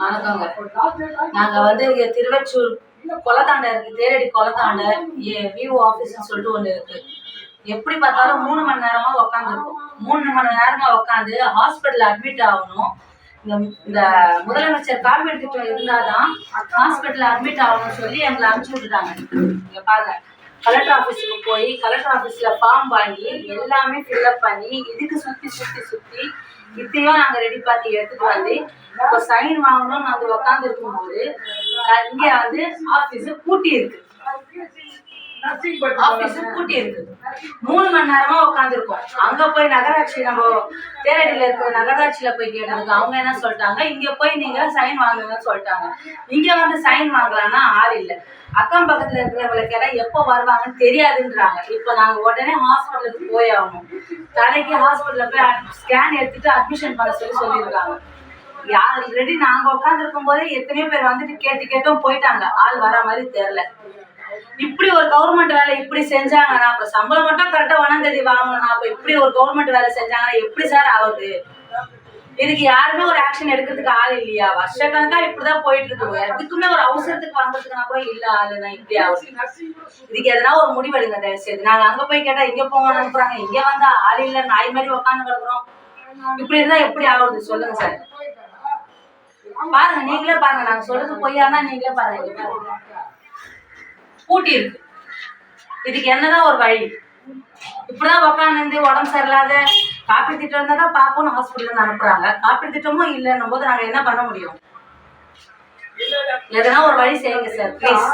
வணக்கங்க நாங்க வந்து திருவச்சூர் கொலத்தாண்டை இருக்கு தேரடி கொலத்தாண்ட விஓ ஆஃபீஸ்னு சொல்லிட்டு ஒண்ணு இருக்கு. எப்படி பார்த்தாலும் மூணு மணி நேரமா உக்காந்துருக்கும். மூணு மணி நேரமா உட்காந்து ஹாஸ்பிட்டல் அட்மிட் ஆகணும். இந்த இந்த முதலமைச்சர் காப்பீடு திட்டம் இருந்தாதான் ஹாஸ்பிட்டல் அட்மிட் ஆகணும்னு சொல்லி எங்களை அனுப்பிச்சு விட்டுட்டாங்க. இங்க பாருங்க. கலெக்டர் ஆஃபீஸுக்கு போய் கலெக்டர் ஆஃபீஸில் ஃபார்ம் வாங்கி எல்லாமே ஃபில்அப் பண்ணி இதுக்கு சுற்றி சுற்றி சுற்றி இத்தையும் நாங்க ரெடி பண்ணி எடுத்துட்டு வந்து இப்போ சைன் வாங்கணும்னு நாங்க உட்காந்து இருக்கும்போது அஹ் இங்க வந்து ஆபீஸ் பூட்டி இருக்கு. ஆபீஸ் பூட்டி இருக்கு மூணு மணி நேரமா உட்காந்துருக்கோம் அங்க போய் நகராட்சி நம்ம தேரடியில இருக்கிற நகராட்சியில போய் கேட்டதுக்கு அவங்க என்ன சொல்லிட்டாங்க? இங்க போய் நீங்க சைன் வாங்குங்கன்னு சொல்லிட்டாங்க. இங்க வந்து சைன் வாங்கலாம்னா ஆள் இல்ல. அக்கம் பக்கத்துல இருக்கிறவங்களை கேட்டா எப்போ வருவாங்கன்னு தெரியாதுன்றாங்க. இப்போ நாங்க உடனே ஹாஸ்பிட்டலுக்கு போய் ஆகணும். தலைக்கு ஹாஸ்பிட்டல்ல போய் ஸ்கேன் எடுத்துட்டு அட்மிஷன் பண்ண சொல்லி சொல்லியிருக்காங்க. யார் ரெடி நாங்க உட்காந்துருக்கும் போதே எத்தனையோ பேர் வந்துட்டு கேட்டு கேட்டும் போயிட்டாங்க. ஆள் வர மாதிரி தெரியல. இப்படி ஒரு கவர்மெண்ட் வேலை இப்படி செஞ்சாங்கன்னா அப்ப சம்பளம் மட்டும் கரெக்டா ஒன்னாம் தேதி அப்ப இப்படி ஒரு கவர்மெண்ட் வேலை செஞ்சாங்கன்னா எப்படி சார் ஆகுது இதுக்கு யாருமே ஒரு ஆக்ஷன் எடுக்கிறதுக்கு ஆள் இல்லையா? வருஷக்கணக்கா இப்படிதான் போயிட்டு இருக்கு எதுக்குமே ஒரு அவசரத்துக்கு வாங்குறதுக்குனா கூட இல்ல ஆளுனா இப்படி ஆகுது. இதுக்கு எதனா ஒரு முடிவெடுங்க தயவு செய்து நாங்க அங்க போய் கேட்டா இங்க போங்க அனுப்புறாங்க. இங்க வந்தா ஆள் இல்ல நாய் மாதிரி உட்காந்து கிடக்குறோம். இப்படி இருந்தா எப்படி ஆகுது? சொல்லுங்க சார் பாருங்க நீங்களே பாருங்க. நாங்க சொல்றது பொய்யானா நீங்களே பாருங்க. பூட்டி இருக்கு இதுக்கு என்னதான் ஒரு வழி? இப்படிதான் உட்காந்து உடம்பு சரியில்லாத காப்பீடு திட்டம் இருந்தா தான் பாப்போம்னு ஹாஸ்பிட்டல் அனுப்புறாங்க. காப்பீடு திட்டமும் இல்லைன்னும் போது நாங்க என்ன பண்ண முடியும்? எதனா ஒரு வழி செய்யுங்க சார் ப்ளீஸ்